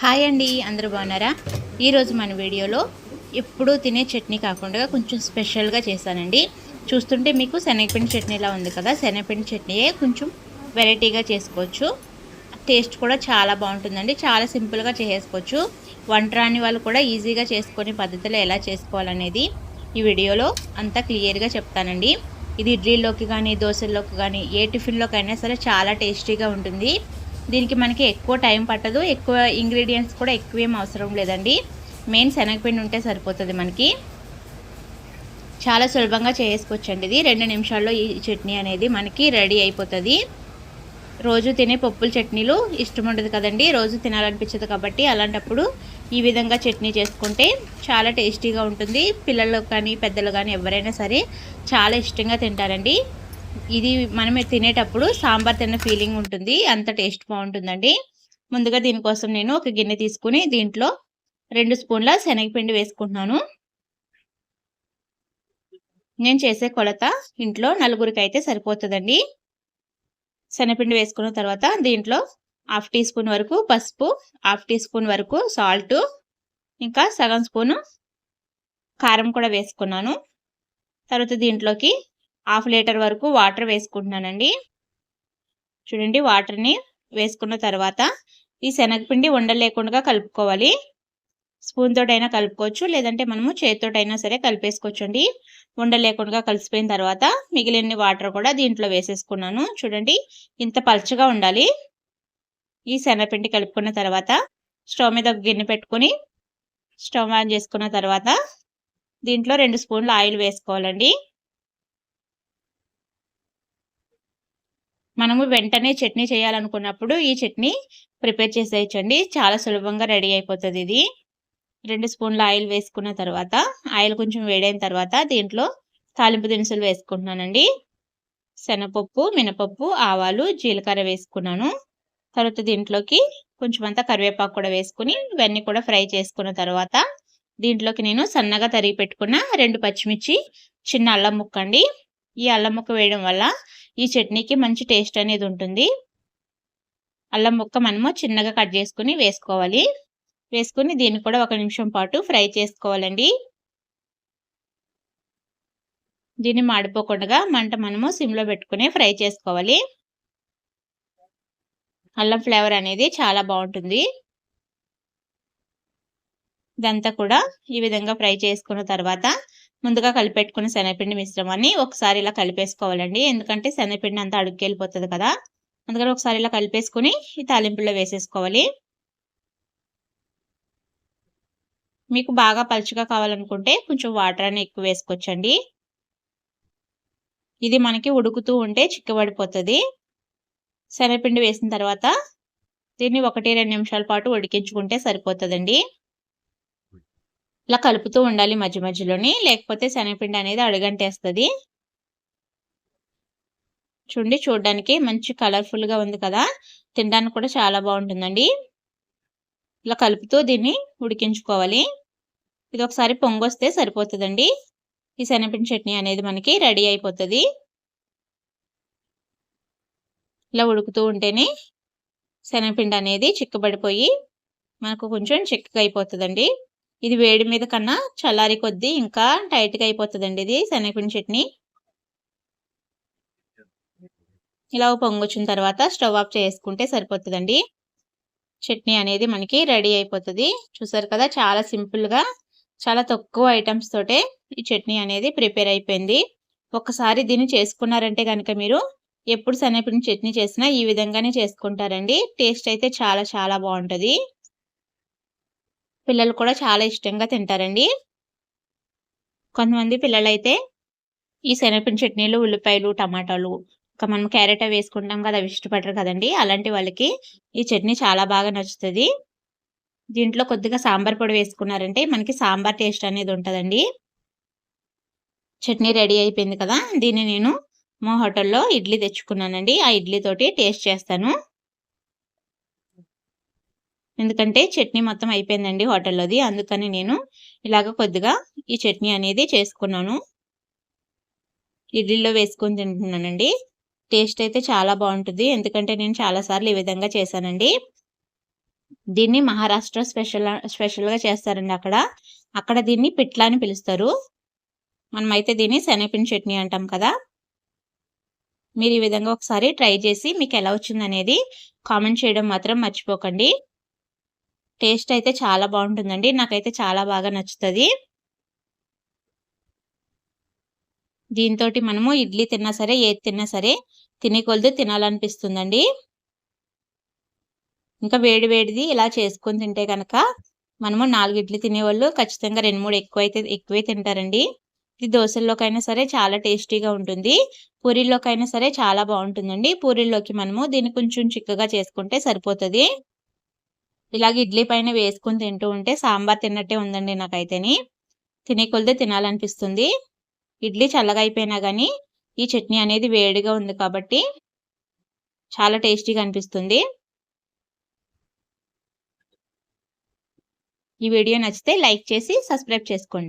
Hi అండి అందరూ బాగున్నారా? ఈరోజు మన వీడియోలో ఎప్పుడూ తినే చట్నీ కాకుండా కొంచెం స్పెషల్గా చేశానండి. చూస్తుంటే మీకు శనగపిండి చట్నీలా ఉంది కదా శనగపిండి చట్నీయే కొంచెం వెరైటీగా చేసుకోవచ్చు. టేస్ట్ కూడా చాలా బాగుంటుందండి చాలా సింపుల్గా చేసుకోవచ్చు వంట రాని వాళ్ళు కూడా ఈజీగా చేసుకునే పద్ధతిలో ఎలా చేసుకోవాలనేది ఈ వీడియోలో అంతా క్లియర్గా చెప్తానండి. ఇది ఇడ్లీలోకి కానీ దోశల్లోకి కానీ ఏ టిఫిన్లోకైనా సరే చాలా టేస్టీగా ఉంటుంది. దీనికి మనకి ఎక్కువ టైం పట్టదు. ఎక్కువ ఇంగ్రీడియంట్స్ కూడా ఎక్కువేం అవసరం లేదండి. మెయిన్ శనగపిండి ఉంటే సరిపోతుంది మనకి. చాలా సులభంగా చేసుకోవచ్చండి ఇది. రెండు నిమిషాల్లో ఈ చట్నీ అనేది మనకి రెడీ అయిపోతుంది. రోజు తినే పప్పుల చట్నీలు ఇష్టం ఉండదు కదండి. రోజు తినాలనిపించదు కాబట్టి అలాంటప్పుడు ఈ విధంగా చట్నీ చేసుకుంటే చాలా టేస్టీగా ఉంటుంది. పిల్లలు కానీ పెద్దలు కానీ ఎవరైనా సరే చాలా ఇష్టంగా తింటారండి. ఇది మనం తినేటప్పుడు సాంబార్ తిన్న ఫీలింగ్ ఉంటుంది. అంత టేస్ట్ బాగుంటుందండి. ముందుగా దీనికోసం నేను ఒక గిన్నె తీసుకుని దీంట్లో రెండు స్పూన్ల శనగపిండి వేసుకుంటున్నాను. నేను చేసే కొలత ఇంట్లో నలుగురికి అయితే సరిపోతుందండి. శనగపిండి వేసుకున్న తర్వాత దీంట్లో హాఫ్ టీ స్పూన్ వరకు పసుపు హాఫ్ టీ స్పూన్ వరకు సాల్ట్ ఇంకా సగం స్పూను కారం కూడా వేసుకున్నాను. తర్వాత దీంట్లోకి హాఫ్ లీటర్ వరకు వాటర్ వేసుకుంటున్నానండి. చూడండి వాటర్ని వేసుకున్న తర్వాత ఈ శనగపిండి ఉండలేకుండా కలుపుకోవాలి. స్పూన్ తోటైనా కలుపుకోవచ్చు లేదంటే మనము చేతితోటైనా సరే కలిపేసుకోవచ్చు అండి ఉండలేకుండా కలిసిపోయిన తర్వాత మిగిలిన వాటర్ కూడా దీంట్లో వేసేసుకున్నాను. చూడండి ఇంత పలచగా ఉండాలి. ఈ శనగపిండి కలుపుకున్న తర్వాత స్టవ్ మీద ఒక గిన్నె పెట్టుకుని స్టవ్ ఆన్ చేసుకున్న తర్వాత దీంట్లో రెండు స్పూన్లు ఆయిల్ వేసుకోవాలండి. మనము వెంటనే చట్నీ చేయాలనుకున్నప్పుడు ఈ చట్నీ ప్రిపేర్ చేసేయచ్చండి. చాలా సులభంగా రెడీ అయిపోతుంది ఇది. రెండు స్పూన్ల ఆయిల్ వేసుకున్న తర్వాత ఆయిల్ కొంచెం వేడైన తర్వాత దీంట్లో తాలింపు దినుసులు వేసుకుంటున్నానండి. శనగపప్పు మినపప్పు ఆవాలు జీలకర్ర వేసుకున్నాను. తర్వాత దీంట్లోకి కొంచెం అంతా కరివేపాకు కూడా వేసుకుని ఇవన్నీ కూడా ఫ్రై చేసుకున్న తర్వాత దీంట్లోకి నేను సన్నగా తరిగి పెట్టుకున్న రెండు పచ్చిమిర్చి చిన్న అల్లం ముక్క అండి ఈ అల్లం ముక్క వేయడం వల్ల ఈ చట్నీకి మంచి టేస్ట్ అనేది ఉంటుంది. అల్లం ముక్క మనము చిన్నగా కట్ చేసుకుని వేసుకోవాలి. వేసుకుని దీన్ని కూడా ఒక నిమిషం పాటు ఫ్రై చేసుకోవాలండి. దీన్ని మాడిపోకుండా మంట మనము సిమ్లో పెట్టుకుని ఫ్రై చేసుకోవాలి. అల్లం ఫ్లేవర్ అనేది చాలా బాగుంటుంది. ఇదంతా కూడా ఈ విధంగా ఫ్రై చేసుకున్న తర్వాత ముందుగా కలిపెట్టుకున్న శనగపిండి మిశ్రమాన్ని ఒకసారి ఇలా కలిపేసుకోవాలండి. ఎందుకంటే శనగపిండి అంతా అడుగుకెళ్ళిపోతుంది కదా. అందుకని ఒకసారి ఇలా కలిపేసుకుని ఈ తాలింపులో వేసేసుకోవాలి. మీకు బాగా పలుచగా కావాలనుకుంటే కొంచెం వాటర్ అని ఎక్కువ వేసుకోవచ్చండి. ఇది మనకి ఉడుకుతూ ఉంటే చిక్కబడిపోతుంది. శనగపిండి వేసిన తర్వాత దీన్ని ఒకటి రెండు నిమిషాల పాటు ఉడికించుకుంటే సరిపోతుందండి. ఇలా కలుపుతూ ఉండాలి మధ్య మధ్యలోని. లేకపోతే శనగపిండి అనేది అడుగంటేస్తుంది. చూడండి చూడడానికి మంచి కలర్ఫుల్గా ఉంది కదా. తినడానికి కూడా చాలా బాగుంటుందండి. ఇలా కలుపుతూ దీన్ని ఉడికించుకోవాలి. ఇది ఒకసారి పొంగొస్తే సరిపోతుందండి. ఈ శనగపిండి చట్నీ అనేది మనకి రెడీ అయిపోతుంది. ఇలా ఉడుకుతూ ఉంటేనే శనగపిండి అనేది చిక్కబడిపోయి మనకు కొంచెం చిక్కగా అయిపోతుందండి. ఇది వేడి మీద కన్నా చల్లారి కొద్దీ ఇంకా టైట్గా అయిపోతుందండి ఇది శనగపిండి చట్నీ. ఇలా పొంగొచ్చిన తర్వాత స్టవ్ ఆఫ్ చేసుకుంటే సరిపోతుందండి. చట్నీ అనేది మనకి రెడీ అయిపోతుంది. చూసారు కదా చాలా సింపుల్గా చాలా తక్కువ ఐటమ్స్ తోటే ఈ చట్నీ అనేది ప్రిపేర్ అయిపోయింది. ఒకసారి దీన్ని చేసుకున్నారంటే కనుక మీరు ఎప్పుడు శనగపిండి చట్నీ చేసినా ఈ విధంగానే చేసుకుంటారండి. టేస్ట్ అయితే చాలా చాలా బాగుంటుంది. పిల్లలు కూడా చాలా ఇష్టంగా తింటారండి. కొంతమంది పిల్లలు అయితే ఈ శనగపిండి చట్నీలు ఉల్లిపాయలు టమాటాలు ఇంకా మనం క్యారెట్ వేసుకుంటాం కదా అవి ఇష్టపడరు కదండి. అలాంటి వాళ్ళకి ఈ చట్నీ చాలా బాగా నచ్చుతుంది. దీంట్లో కొద్దిగా సాంబార్ పొడి వేసుకున్నారంటే మనకి సాంబార్ టేస్ట్ అనేది ఉంటుందండి. చట్నీ రెడీ అయిపోయింది కదా దీన్ని నేను మా హోటల్లో ఇడ్లీ తెచ్చుకున్నానండి. ఆ ఇడ్లీ తోటి టేస్ట్ చేస్తాను. ఎందుకంటే చట్నీ మొత్తం అయిపోయిందండి హోటల్లోది. అందుకని నేను ఇలాగ కొద్దిగా ఈ చట్నీ అనేది చేసుకున్నాను. ఇడ్లీలో వేసుకొని తింటున్నానండి. టేస్ట్ అయితే చాలా బాగుంటుంది. ఎందుకంటే నేను చాలాసార్లు ఈ విధంగా చేశానండి. దీన్ని మహారాష్ట్ర స్పెషల్ స్పెషల్గా చేస్తారండి అక్కడ. అక్కడ దీన్ని పిట్లా అని పిలుస్తారు. మనమైతే దీన్ని శనగపిన చట్నీ అంటాం కదా. మీరు ఈ విధంగా ఒకసారి ట్రై చేసి మీకు ఎలా వచ్చింది అనేది కామెంట్ చేయడం మాత్రం మర్చిపోకండి. టేస్ట్ అయితే చాలా బాగుంటుందండి. నాకైతే చాలా బాగా నచ్చుతుంది. దీంతో మనము ఇడ్లీ తిన్నా సరే ఏది తిన్నా సరే తినే కొలది తినాలనిపిస్తుందండి. ఇంకా వేడి వేడిది ఇలా చేసుకొని తింటే కనుక మనము నాలుగు ఇడ్లీ తినేవాళ్ళు ఖచ్చితంగా రెండు మూడు ఎక్కువ అయితే ఎక్కువే తింటారండి. ఇది దోశల్లోకైనా సరే చాలా టేస్టీగా ఉంటుంది. పూరీల్లోకైనా సరే చాలా బాగుంటుందండి. పూరీల్లోకి మనము దీన్ని కొంచెం చిక్కగా చేసుకుంటే సరిపోతుంది. ఇలాగ ఇడ్లీ పైన వేసుకుని తింటూ ఉంటే సాంబార్ తిన్నట్టే ఉందండి నాకైతేని. తినే కొలిదే తినాలనిపిస్తుంది. ఇడ్లీ చల్లగా అయిపోయినా కానీ ఈ చట్నీ అనేది వేడిగా ఉంది కాబట్టి చాలా టేస్టీగా అనిపిస్తుంది. ఈ వీడియో నచ్చితే లైక్ చేసి సబ్స్క్రైబ్ చేసుకోండి.